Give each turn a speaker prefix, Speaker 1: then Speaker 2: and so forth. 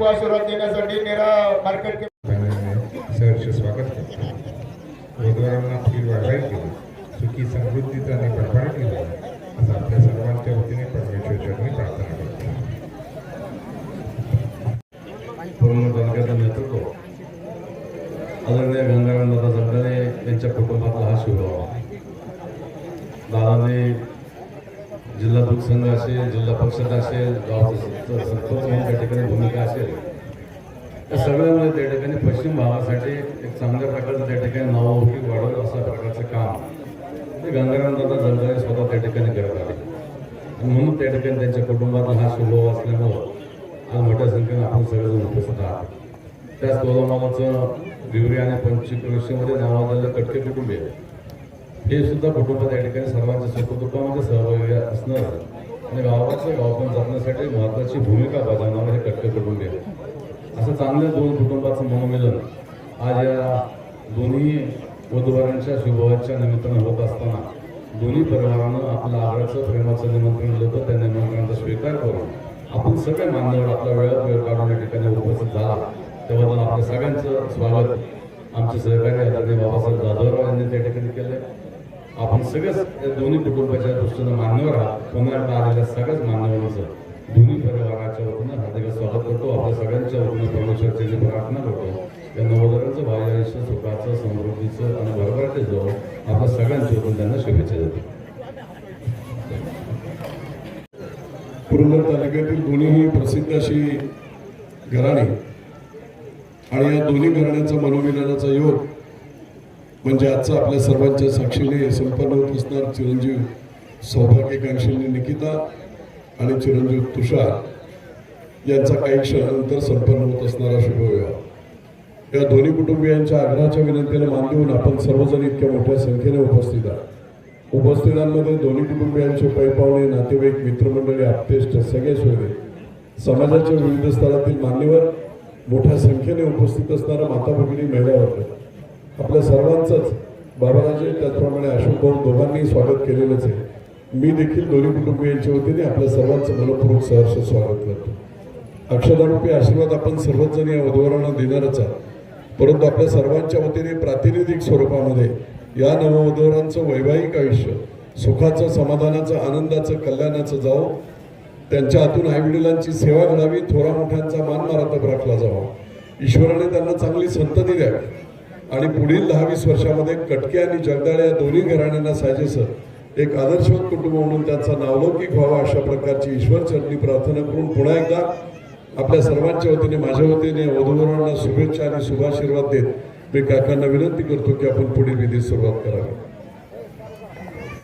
Speaker 1: शुभाशीर्वाद देण्यासाठी नेरा मार्केट
Speaker 2: पॅनलने सहर्ष स्वागत करतो. वधूवरांना फुल वाढवायला केलं सुखी समृद्धीचा आणि भरभराट केला असं आपल्या सर्वांच्या वतीने परमेश्वर चरणी प्रार्थना करतो.
Speaker 3: पूर्ण तालुक्याचं नेतृत्व. आदरणीय गंगाराम दादा जगदाळे यांच्या कुटुंबातला हा शिवभाव दादाने जिल्हा दूध संघ असेल जिल्हा परिषद असेल गावचं सरपंच म्हणून त्या ठिकाणी भूमिका असेल त्या सगळ्यामुळे त्या ठिकाणी पश्चिम भागासाठी एक चांगल्या प्रकारचं त्या ठिकाणी नावलौकिक वाढवलं अशा प्रकारचं काम ते गंगाराम दादा जगदाळे स्वतः त्या ठिकाणी करत आले आणि म्हणून त्या ठिकाणी त्यांच्या कुटुंबात हा शुभभाव असल्यामुळं आज मोठ्या संख्येने आपण सगळेजण उपस्थित आहात. त्याच नावाचं विवरी आणि पंचक्रोशीमध्ये नावाजलेलं कटके कुटुंबीय हे सुद्धा कुटुंब त्या ठिकाणी सर्वांच्या सुखदुःखामध्ये सहभागी असणार आणि गावाचं गावपण जपण्यासाठी महत्वाची भूमिका बजावणारं हे कट्टे कुटुंबीय असं चांगलं दोन कुटुंबाचं मनोमिलन आज या दोन्ही वधूवरांच्या शुभवाच्या निमित्तानं होत असताना दोन्ही परिवारानं आपलं आग्र्याचं प्रेमाचं निमंत्रण दिलं होतं. त्या निमंत्रणाचा स्वीकार करून आपण सगळे मान्यवर आपला वेळात वेळ काढून या ठिकाणी उपस्थित झाला. त्याबद्दल आपल्या सगळ्यांचं स्वागत. आमचे सहकारी आदरणीय बाबासाहेब जाधवराव यांनी त्या ठिकाणी केले आपण सगळंच या दोन्ही कुटुंबाच्या दृष्टीनं मान्यवर आहात. पुन्हा आलेल्या सगळ्याच मान्यवरांचं दोन्ही परिवाराच्या वतीनं हार्दिक स्वागत करतो. आपल्या सगळ्यांच्या वतीनं परमेश्वरची प्रार्थना करतो या नवोदरांचं भावी सुखाचं समृद्धीचं आणि भरभराटे जाऊ आपल्या सगळ्यांच्या वतीनं त्यांना शुभेच्छा देतो.
Speaker 4: पुरंदर तालुक्यातील दोन्हीही प्रसिद्ध अशी घराणी आणि या दोन्ही घराण्यांचा मनोविज्ञानाचा योग म्हणजे आजचं आपल्या सर्वांच्या साक्षीने संपन्न होत असणार चिरंजीव सौभाग्यकांक्षिणी निकिता आणि चिरंजीव तुषार यांचा काही क्षणानंतर संपन्न होत असणारा शुभविवाह. या दोन्ही कुटुंबियांच्या आग्रहाच्या विनंतीने मान देऊन आपण सर्वजण इतक्या मोठ्या संख्येने उपस्थित आहात. उपस्थितांमध्ये दोन्ही कुटुंबियांचे पैपावणे नातेवाईक मित्रमंडळी आपतेष्ट सगळे सोयरे समाजाच्या विविध स्तरातील मान्यवर मोठ्या संख्येने उपस्थित असणारा माता भगिनी महिला वर्ग. आपल्या सर्वांचंच बाबाराजे त्याचप्रमाणे अशोक भाऊ दोघांनी स्वागत केलेलंच आहे. मी देखील दोन्ही कुटुंबियांच्या वतीने आपल्या सर्वांचं मनपूर्वक सहर्ष स्वागत करतो. अक्षदारूपी आशीर्वाद आपण सर्वच जण या वधूवरांना देणारच आहात. परंतु आपल्या सर्वांच्या वतीने प्रातिनिधिक स्वरूपामध्ये या नववधूवरांचं वैवाहिक आयुष्य सुखाचं समाधानाचं आनंदाचं कल्याणाचं जावं. त्यांच्या हातून आईवडिलांची सेवा घडावी थोरा मोठ्यांचा मान मारातब राखला जावा. ईश्वराने त्यांना चांगली संतती द्यावी. आणि पुढील दहा वीस वर्षामध्ये कटके आणि जगदाळे या दोन्ही घराण्यांना साजेसर एक आदर्शवत कुटुंब म्हणून त्यांचा नावलौकिक व्हावा अशा प्रकारची ईश्वर चरणी प्रार्थना करून पुन्हा एकदा आपल्या सर्वांच्या वतीने माझ्या वतीने वधूवरांना शुभेच्छा आणि शुभाशीर्वाद देत मी काकांना विनंती करतो की आपण पुढील विधी सुरुवात करावी.